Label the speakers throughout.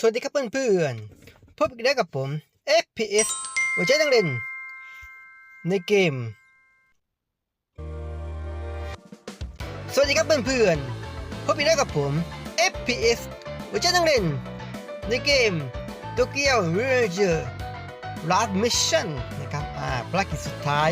Speaker 1: สวัสดีครับเพื่อนๆ พบกันได้กับผม FPS หัวใจนักเล่น ในเกม สวัสดีครับเพื่อนๆ พบกันได้กับผม FPS หัวใจนักเล่น ในเกม Tokyo Revenger Last Mission นะครับ อ่าภารกิจสุดท้าย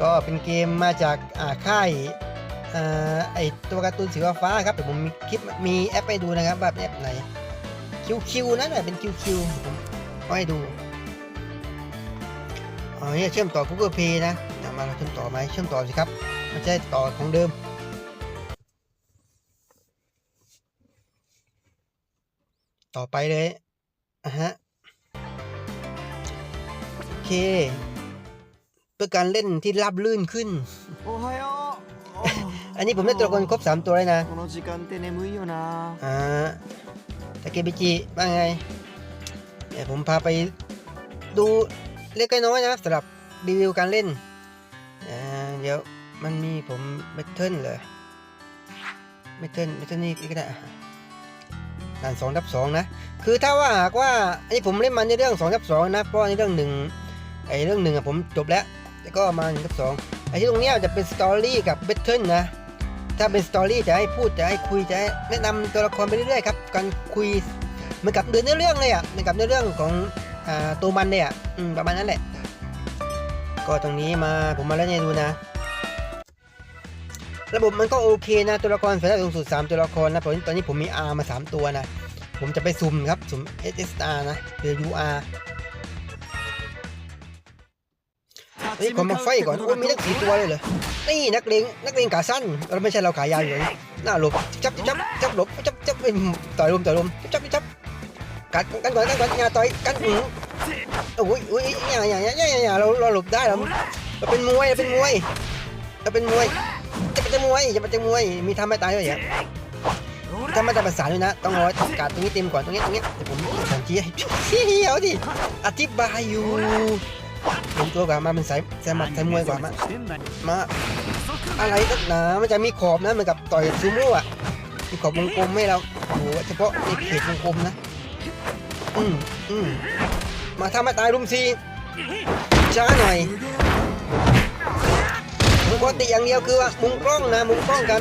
Speaker 1: ก็เป็นเกมมาจาก อ่า ค่ายอ่าไอตัวการ์ตูนสีฟ้าครับแต่ผมมีคลิปมีแอปไปดูนะครับแบบแอปไหน คิวคิวนั่นแหละเป็นคิวคิวก็ให้ดูอ๋อเนี่ยเชื่อมต่อ Google Pay นะนำมาเชื่อมต่อไหมเชื่อมต่อสิครับไม่ใช่ต่อของเดิมต่อไปเลยฮะ โอเค เพื่อการเล่นที่ราบลื่นขึ้น อันนี้ผมได้ตัวละครครบ 3 ตัวเลยนะอ่า ตะเกบิจิว่างไงเดี๋ยวผมพาไปดูเล็กน้อยนะสำหรับรีวิวการเล่น เดี๋ยวมันมีผมเมทัลเลยเมทัลเมทัลนี่ก็ได้ด่านสองทับสองนะ คือถ้าว่าหากว่าอันนี้ผมเล่นมาในเรื่องสองทับสองนะ เพราะในเรื่องหนึ่งไอ้เรื่องหนึ่งอะผมจบแล้ว แล้วก็มาหนึ่งทับสองไอ้ที่ตรงเนี้ยจะเป็นสตอรี่กับเบทเทิลนะ ถ้าเป็นสตอรี่จะให้พูดจะให้คุยจะให้แนะนำตัวละครไปเรื่อยๆครับการคุยเหมือนกับเดินเนื้อเรื่องเลยอะเหมือนกับเนื้อเรื่องของอ่าตัวมันเลยอะประมาณนั้นแหละ ก็ตรงนี้มาผมมาแล้วเนี่ยดูนะ ระบบมันก็โอเคนะตัวละครสามารถสูงสุด3ตัวละครนะเพราะตอนนี้ผมมี R มา 3 ตัวนะ ผมจะไปซุ่มครับซุ่ม SSR นะหรือ UR เฮ้ยขอมาไฟก่อนโอ้มีนักสีตัวเลยเหรอ นี่นักเลงนักเลงขาสั้นเราไม่ใช่เราขายาวอยู่นี่หน้าหลบจับจับจับหลบจับจับต่อยลมต่อยลมจับจับจับกัดกันก่อนกันก่อนอย่าต่อยกันอือโอ้ยโอ้ยอย่าอย่าอย่าอย่าอย่าเราเราหลบได้เราเราเป็นมวยเราเป็นมวยเราเป็นมวยจะเป็นมวยจะเป็นมวยมีทำไม่ตายด้วยอย่างทำไม่ตายภาษาด้วยนะ ต้องรอกัดตรงนี้เต็มก่อนตรงนี้ตรงนี้เดี๋ยวผมสันทีให้เดี๋ยวดิอธิบายอยู่ ผมตัวกว่ามาเป็นสายสายหมัดสายมวยกว่ามามาอะไรนักหนามันจะมีขอบนะเหมือนกับต่อยซูโม่อะมีขอบวงกลมให้เราโอ้โหเฉพาะในเขตวงกลมนะอืมอืมมาทำให้ตายรุมซีช้าหน่อยปกติอย่างเดียวคือว่ามุมกล้องนะมุมกล้องกัน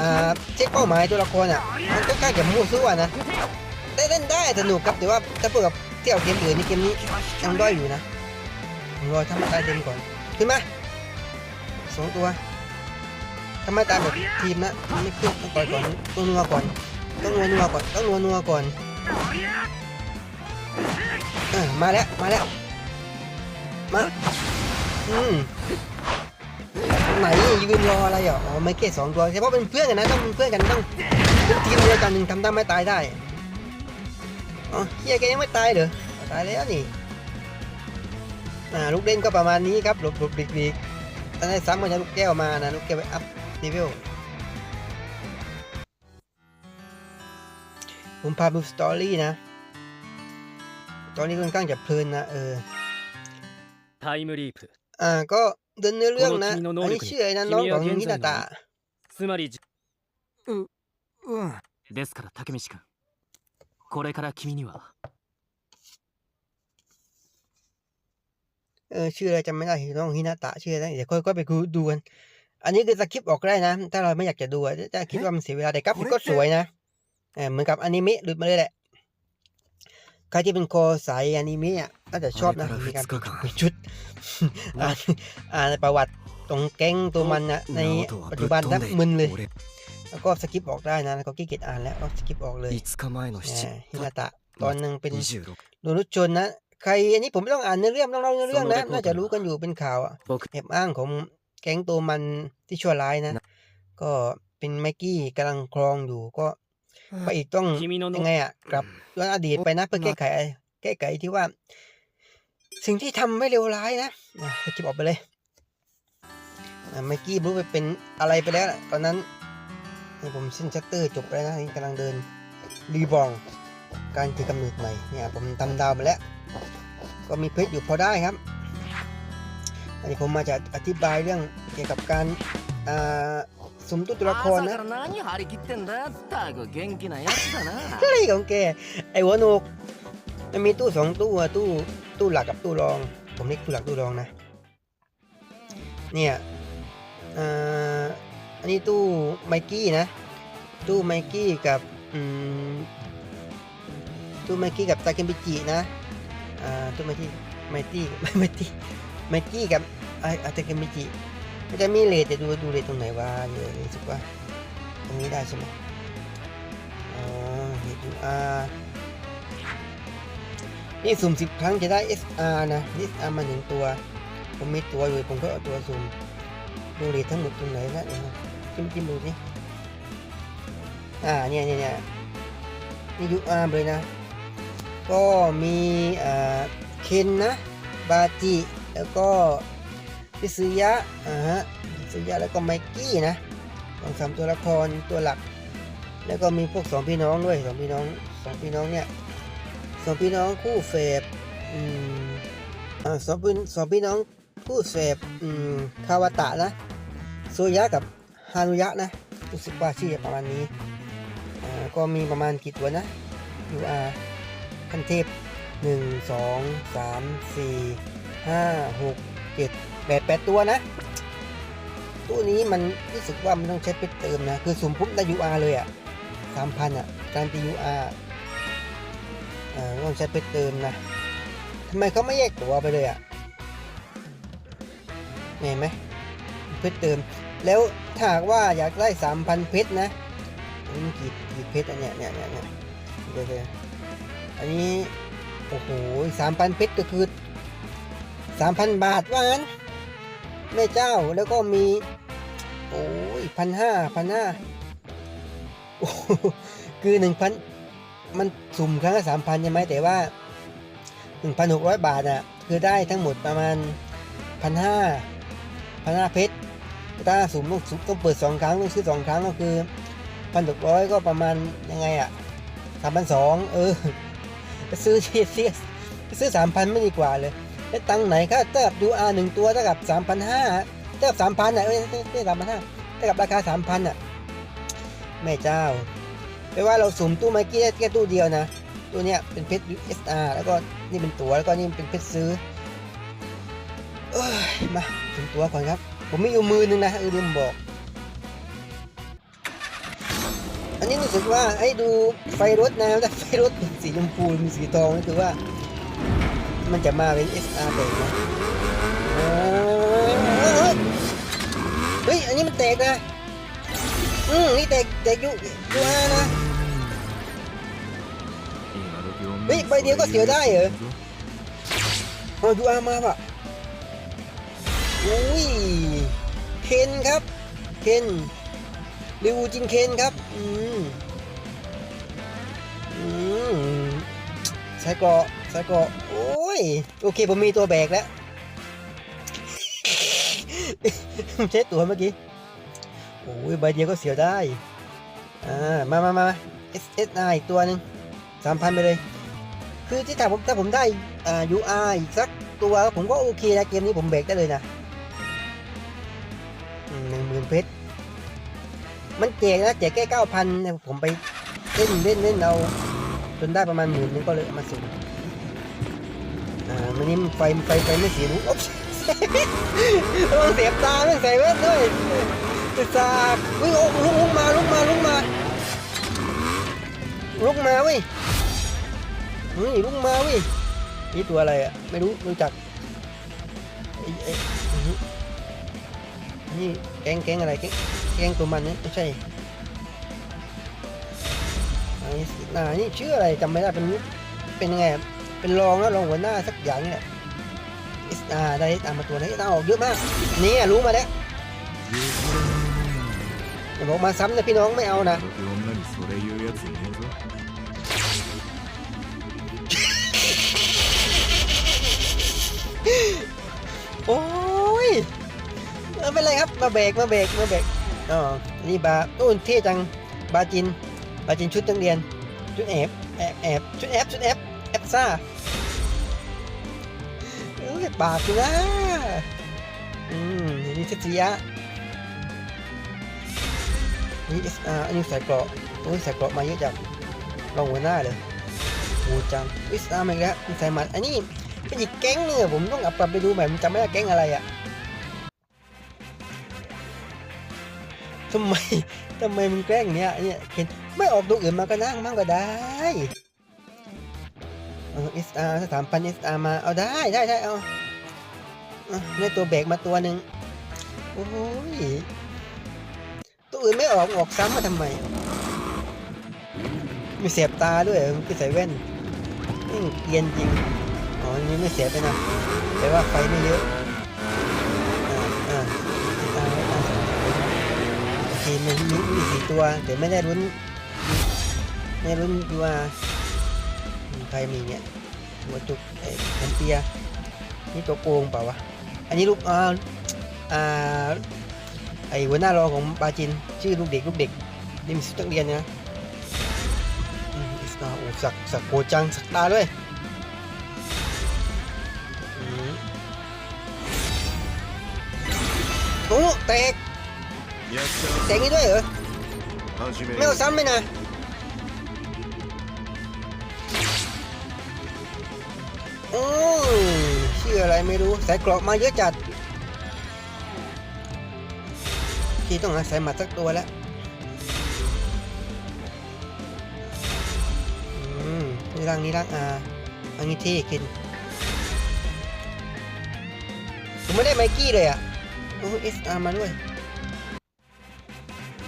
Speaker 1: อ่าเช็คเป้าหมายตัวละครอะมันก็ใกล้กับมั่วซั่วนะได้เล่นได้สนุกครับแต่ว่าถ้าเพื่อกับเที่ยวเกมอื่นนี่เกมนี้ยังด้อยอยู่นะผม รอทำให้ตายเต็มก่อน ขึ้นมาสองตัวทำไมตามแบบทีมนะไม่ขึ้นต้องต่อยก่อนต้องนัวก่อนต้องนัวนัวก่อนต้องนัวนัวก่อนเออมาแล้วมาแล้วมาอืมไหนยืนรออะไรอะอ๋อไม่เกตสองตัวเฉพาะเป็นเพื่อนกันนะต้องเป็นเพื่อนกันต้องเป็นทีมเดียวกันหนึ่งทำได้ไม่ตายได้อ๋อเฮียแกยังไม่ตายเหรอตายแล้วนี่ ลูกเล่นก็ประมาณนี้ครับหลบหลบหลีกหลีก ถ้าได้ซ้ำก็จะลูกแก้วมานะลูกแก้วไปอัพเลเวลผมพาดูสตอรี่นะ ตอนนี้ค่อนข้างจะเพลินนะเออ
Speaker 2: タイムリープ
Speaker 1: อ่าก็เดินเนื้อเรื่องนะ
Speaker 2: この君の能力
Speaker 1: อันนี้ชื่ออะไรนะน้องของ
Speaker 2: 君は現在の
Speaker 1: ฮินาตะ
Speaker 2: つまりじ
Speaker 3: うん
Speaker 2: ですから竹道君これから君には
Speaker 1: เออชื่ออะไรจำไม่ได้ต้องฮินาตะชื่ออะไรเดี๋ยวค่อยก็ไปดูดูกันอันนี้คือสคริปต์ออกได้นะ ถ้าเราไม่อยากจะดูจะคิดว่ามันเสียเวลาแต่กราฟิกก็สวยนะเออเหมือนกับอนิเมะหลุดมาเลยแหละใครที่เป็นคอสายอนิเมะน่าจะชอบนะมีการมีชุดอ่านประวัติตรงแก๊งตัวมันนะในปัจจุบันนะมึนเลย แล้วก็สกิปออกได้นะแล้ก็กี้เกียจอ่านแล้วก็สกิปออกเลยฮินาตะตอนหนึ่งเป็นโดนรุชนนะ ใครอันนี้ผมไม่ต้องอ่านเนื้อเรื่องต้องเล่าเนื้อเรื่องนะน่าจะรู้กันอยู่เป็นข่าวอะแอบอ้างของแก๊งตัวมันที่ชั่วร้ายนะ ก็เป็นแม็กกี้กำลังครองอยู่ก็พรอีกต้องยังไงอะกลับย้อนอดีตไปนะเพื่อแก้ไข แก้ไขที่ว่า สิ่งที่ทำไม่เลวร้ายนะจิบออกไปเลยแม็กกี้รู้ไปเป็นอะไรไปแล้วตอนนั้นผมสิ้นชัตเตอร์จบแล้วนะกำลังเดินรีบอง การถือกำเนิดใหม่เนี่ยผมทำดาวมาแล้ว ก็มีเพชรอยู่พอได้ครับ อันนี้ผมมาจะอธิบายเรื่องเกี่ยวกับการสมตุตัละครนะอะไรของแกไอ้วนกมันมีตู้สองตู้ตู้ตู้หลักกับตู้รอง ผมเรียกตู้หลักตู้รองนะ เนี่ยอันนี้ตู้ไมกี้นะ ตู้ไมกี้กับ ตู้ไมกี้กับตาเกมบิจินะอ่าตู้ไมกี้ไมตี้ไม่ไมตี้ไมกี้กับไออาตาเกมบิจิมันจะมีเลทแต่ดูดูเลทตรงไหนวะเดี๋ยวรู้สึกว่าตรงนี้ได้ใช่ไหมอ๋อเห็นอานี่สุ่มสิบครั้งจะได้ SR นะ SR มาหนึ่งตัว ผมมีตัวอยู่ผมก็เอาตัวสุ่มดูเลททั้งหมดตรงไหนนะเนี่ยจิ้มจิ้มดูนี่อ่าเนี่ยเนี่ยเนี่ยนี่ยูอาร์เลยนะ ก็มีอ่าเคนนะบาจิ แล้วก็พิซึยะอ่าฮะพิซึยะแล้วก็ไมกี้นะสองสามตัวละครตัวหลัก แล้วก็มีพวกสองพี่น้องด้วยสองพี่น้องสองพี่น้องเนี่ยสองพี่น้องคู่เฟบอืมอ่าสองพี่สองพี่น้องคู่เฟบอืมคาวาตะนะโซยะกับฮารุยะนะรู้สึกว่าชื่อประมาณนี้อ่าก็มีประมาณกี่ตัวนะ UR ขั้นเทพหนึ่งสองสามสี่ห้าหกเจ็ดแปดแปดตัวนะตู้นี้มันรู้สึกว่ามันต้องใช้เพชรเติมนะ คือสุ่มปุ๊บได้ UR เลยอะสามพันอะ การตี UR อ่าต้องใช้เพชรเติมนะทำไมเขาไม่แยกตัวไปเลยอะเห็นไหมเพชรเติม แล้วถ้าหากว่าอยากได้สามพันเพชรนะอันนี้กี่กี่เพชรอันเนี้ยเนี่ยเนี่ยเนี่ยเดี๋ยวเดี๋ยว อันนี้ โอ้โหสามพันเพชรก็คือสามพันบาทว่างั้นแม่เจ้าแล้วก็มี โอ้ยพันห้าพันห้าคือหนึ่งพันมันสุ่มครั้งละสามพันใช่ไหมแต่ว่าหนึ่งพันหกร้อยบาทอะ คือได้ทั้งหมดประมาณพันห้าพันห้าเพชรถ้าสุ่มต้องสุ่มต้องเปิดสองครั้งต้องซื้อสองครั้งก็คือพันหกร้อยก็ประมาณยังไงอะสามพันสองเออ ไปซื้อทีเสียไปซื้อสามพันไม่ดีกว่าเลยแล้วตังไหนครับเท่ากับดูอาร์หนึ่งตัวเท่ากับสามพันห้าเท่ากับสามพันอะเอ้ยไม่สามพันห้าเท่ากับราคาสามพันอะแม่เจ้าแปลว่าเราสุ่มตู้ไมค์กี้ได้แค่ตู้เดียวนะตัวเนี้ยเป็นเพชร USR แล้วก็นี่เป็นตัวแล้วก็นี่เป็นเพชรซื้อเอ้ยมาสุ่มตัวก่อนครับ ผมมีอยู่มือนึงนะเออลืมบอก อันนี้รู้สึกว่าให้ดูไฟรถนะแต่ไฟรถสีชมพูมีสีทองนี่คือว่า มันจะมาเป็น SR แตกนะเอ้ยเฮ้ย อันนี้มันแตกนะ อืมนี่แตกแตกยูยูอานะเฮ้ยใบเดียวก็เสียได้เหรอเอายูอามาป่ะอุ้ยเคนครับเคน ริวจินเคนครับ อืมอืมใส่เกราะใส่เกราะโอ้ย โอเค ผมมีตัวแบกแล้วใช้ตัวเมื่อกี้ โอ้ย ใบเดียวก็เสียได้ อ่า มามามา S S I อีกตัวหนึ่งสามพันไปเลย คือที่ถ้าผมถ้าผมได้อ่า U R อีกสักตัวผมก็โอเคนะ เกมนี้ผมแบกได้เลยนะหนึ่งหมื่นเพชร มันแจกนะแจกแค่เก้าพันผมไปเล่นเล่นเล่นเอาจนได้ประมาณหมื่นนึงก็เลยมาสุ่มอ่ามันนี้ไฟไฟไฟไม่เสียรู้อ๊บต้องเสียบตาไม่ใส่แว่นด้วยจะสาอุ้ยโอ้ลุกลุกมาลุกมาลุกมาลุกมาเว้ยเฮ้ยลุกมาเว้ยนี่ตัวอะไรอะไม่รู้รู้จักไอ้ ยี่แกงแกงอะไรแกงแกงตัวมันเนี่ยไม่ใช่น,นี่านี่ชื่ออะไรจำไม่ได้เป็นเป็นไงเป็นรองแล้วรองหัวหน้าสักอย่างนี่แหละอ่าได้ตามมาตัวนี้ต้อออกเยอะมากนี่รู้มาแล้วบอกมาซ้ำนะพี่น้องไม่เอานะโอ้ ไม่เป็นไรครับมาเบรกมาเบรกมาเบรกอ๋อนี่บาร์นู่นเท่จังบาจิน บาจินชุดนักเรียน ชุดแอบแอบแอบชุดแอบชุดแอบแอบซ่าเอ้ยปากกูนะอืมนี่เทศยะนี่ SR อันนี้ใส่เกราะโอ้ยใส่เกราะมาเยอะจังลองหัวหน้าเลยโอ้จัง SR มาอีกแล้วใส่หมัดอันนี้เป็นอีกแก๊งหนึงอะผมต้องอากลับไปดูใหม่ผมจำไม่ได้แก๊งอะไรอะ ทำไมทำไมมันแกล้งเนี้ยเนี่ยเห็นไม่ออกตัวอื่นมาก็นั่งมั่งก็ได้เออ SR ถ้าสามพัน SR มาเอาได้ได้ได้เอาเอาได้ตัวเบรกมาตัวหนึ่งโอ้ยตัวอื่นไม่ออกออกซ้ำมาทำไมมีเสียบตาด้วยมันคือใส่แว่นนี่เกียนจริงอ๋อนี้ไม่เสียบเลยนะแต่ว่าไฟไม่เยอะ ทีมันมีสี่ตัว แต่ไม่ได้รุ้นไม่รุ้นตัวใครมีเนี่ยหัวจุกไอ้แอมเตียนี่ตัวโกงเปล่าวะ อันนี้ลูกอ่าไอหัวหน้ารอของปาจิน ชื่อลูกเด็กลูกเด็กนี่มีสุดตักเรียนนะอิสนาโอสักสักโกจังสักตาด้วยโอ้แตก แสงนี้ด้วยเหรอ ไม่เอาซ้ำไหมนะ อืมชื่ออะไรไม่รู้ใส่กรอบมาเยอะจัด ที่ต้องอาสายหมัดสักตัวแล้วนี่ร่างนี้ร่างอาอันนี้ที่กินผมไม่ได้ไมกี้เลยอะโอ้เอสอาร์มาด้วย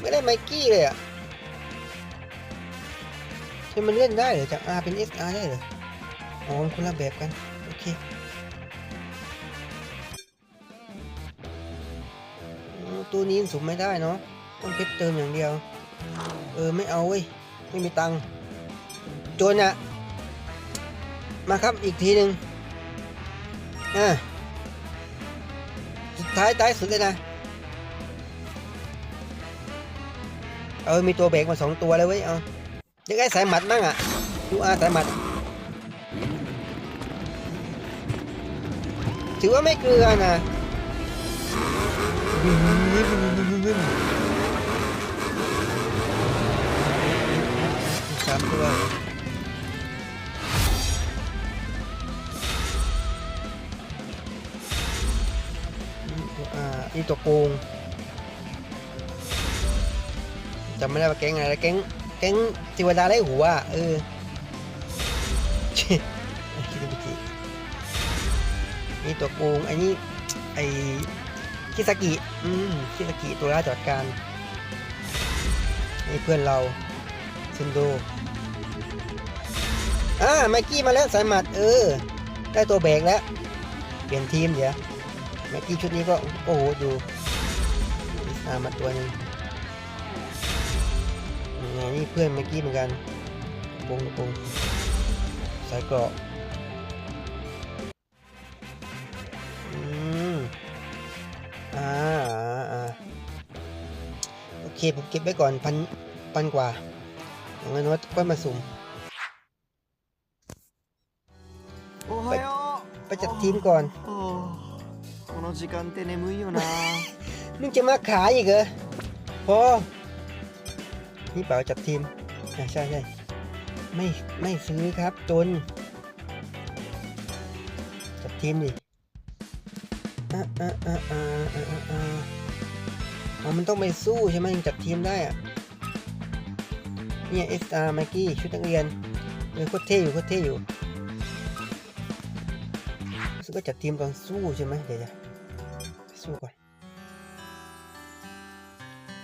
Speaker 1: ไม่ได้ไมกี้เลยอะที่มันเลื่อนได้เหรอจาก R เป็น SR ได้เหรออ๋อมันคนละแบบกัน โอเคตัวนี้สุ่มไม่ได้เนาะต้องเพชรเติมอย่างเดียว เออ ไม่เอาเว้ย ไม่มีตังค์โจนอะมาครับอีกทีหนึ่งอ่าสุดท้ายท้ายสุดเลยนะ เออมีตัวเบรกมาสองตัวเลยเว้ยเอาเด็กไอ้สายหมัดมั่งอะดูอาสายหมัด ถือว่าไม่เกลือนะสามตัวอ่านี่ตัวโกง จำไม่ได้ว่าแก๊งอะไรแก๊งแก๊งเทวดาไร้หัวอะเออคิดดูทีนี่ตัวโกงไอ้นี่ไอ้คิสกิอืมคิสกิตัวร้ายจอดการนี่เพื่อนเราซินโดอ่าไมกี้มาแล้วสายหมัดเออ ได้ตัวแบกแล้ว เปลี่ยนทีมเดี๋ยวเมื่อกี้ชุดนี้ก็ โอ้โหดูตายหมมาตัวนึง ยังไงนี่เพื่อนเมื่อกี้เหมือนกันปงปงสายเกราะอืมอ่าอ่าอ่าโอเคผมเก็บไว้ก่อนพันพันกว่าเอาเงินวัดก็มาสุ่ม
Speaker 3: おはよ
Speaker 1: ไปจัดทีมก่อน
Speaker 3: うおーこの時間って眠いよな
Speaker 1: มึงจะมาขายอีกเหรอพอ นี่เปล่าจัดทีมใช่ใช่ไม่ไม่ซื้อครับจน จัดทีมดิอะอะอะอะอะอะอะอ๋อมันต้องไปสู้ใช่ไหมถึงจัดทีมได้อะเนี่ยเอสอาร์ไมกี้ชุดนักเรียนเออโคตรเท่อยู่โคตรเท่อยู่รู้สึกว่าจัดทีมตอนสู้ใช่ไหมเดี๋ยวจะสู้ก่อน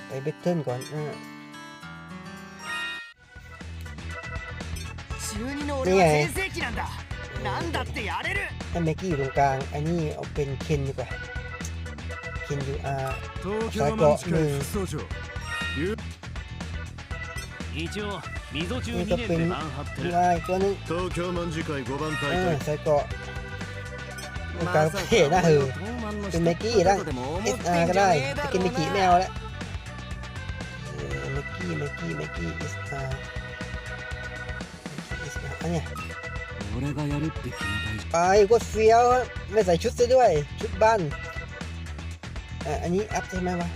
Speaker 1: ไปเบทเทิลก่อนอ่า
Speaker 3: 中二の俺は全盛期なんだなんだってやれる
Speaker 1: ให้เมกกี้อยู่ตรงกลางไอ้นี่เอาเป็นเคนดีกว่า เคนยูอาร์
Speaker 4: 東京マンチカイ副総長
Speaker 2: 一応溝中2年でマン張って
Speaker 1: ยู
Speaker 2: る
Speaker 1: อาร์อีกตัวหนึง
Speaker 4: 東京マン次会5番
Speaker 1: เออ
Speaker 4: 大会
Speaker 1: ใส่เกราะตรงกลางเท่นะเออ เป็นเมกกี้ร่าง เอสอาร์ก็ได้จะกินเมกกี้ไม่เอาแล้วเออเมกกี้เมกกี้เมกกี้เอสอาร์เ อันนี้ไปก็เฟี้ยวไม่ใส่ชุดซะด้วย ชุดบ้านอันนี้อัพใช่ไหมวะ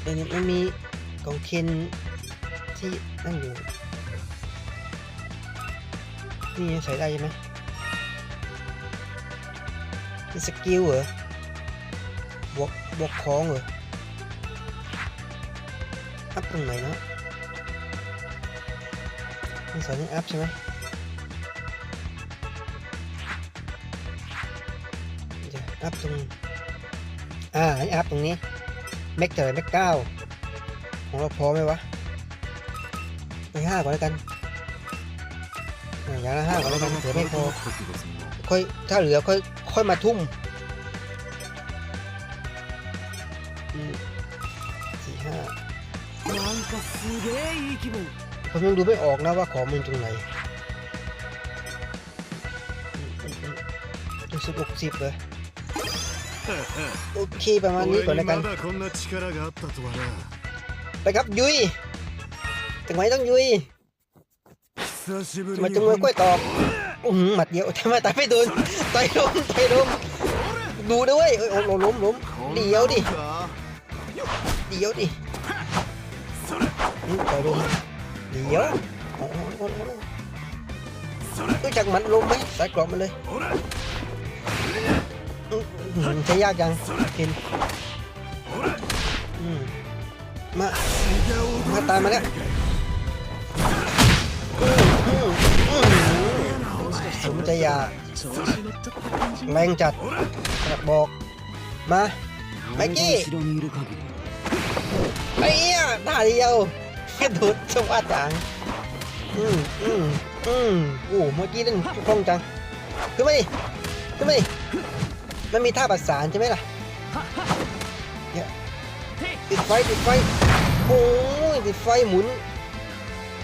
Speaker 1: เดี๋ยวนี้ไม่มีกองเคนที่นั่งอยู่ นี่ใส่ได้ใช่ไหมเป็สกิลเหรอบวกบวกของเหรออัพตรงไหนเนาะ นี่สอนให้อัพใช่ไหมเดี๋ยวอัพตรงอ่าให้อัพตรงนี้แม็กเท่าไหร่แม็กเก้าของเราพอไหมวะไปห้าก่อนแล้วกันอย่างละห้าก่อนแล้วกันเผื่อไม่พอค่อยถ้าเหลือค่อยค่อยมาทุ่มอืมสี่ห้า ผมยังดูไม่ออกนะว่าของมันตรงไหนดูสุบหกสิบเลยโอเคประมาณนี้ก่อนแล้วกันไปครับยุยถึงไหมต้องยุยมาจงมือกล้วยตอกอืมหมัดเดียวทำไมตายไม่โดนตายล้มตายล้มดูด้วยเอ้ยโอ้ล้มล้มเดี๋ยวดิเดี๋ยวดิต่อยล้ม เดี๋ยวรู้จักมันลมไหมส่กรอบมาเลยใช้ยากจังกินมามาตายมาแล้วสมใจยาแรงจัดกระบอก มา
Speaker 2: ไปกี้
Speaker 1: ไปเอ้ะท่าเดียว แค่ดูดสวัสดจังอืมอืมอืมโอ้เมื่อกี้เล่นคล่องจังขึ้นมาดิขึ้นมาดิมันมีท่าประสานใช่ไหมล่ะเนี่ยติดไฟติดไฟโอ้ยติดไฟหมุน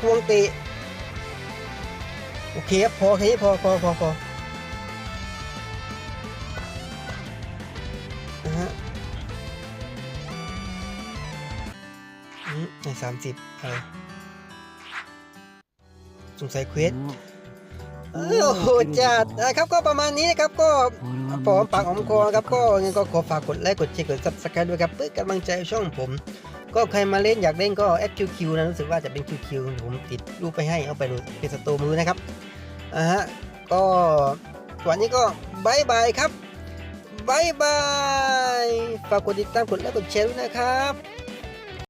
Speaker 1: ควงเตะโอเคครับพอแค่นี้พอพอพอพอ ในสามสิบอะไรสงสัยเควสโอ้โหจัดนะครับก็ประมาณนี้นะครับก็
Speaker 2: 俺は
Speaker 1: พอหอมปากหอมคอครับก็ยังก็ขอฝากกดไลค์กดแชร์กด subscribe ด้วยครับเพื่อกำลังใจช่องผม ก็ใครมาเล่นอยากเล่นก็ FQQ นะรู้สึกว่าจะเป็น QQ ผมติดรูปไปให้เอาไปโหลดเป็นสโตมือนะครับอ่าฮะก็วันนี้ก็บายบายครับบายบาย ฝากกดติดตามกดไลค์กดแชร์ด้วยนะครับ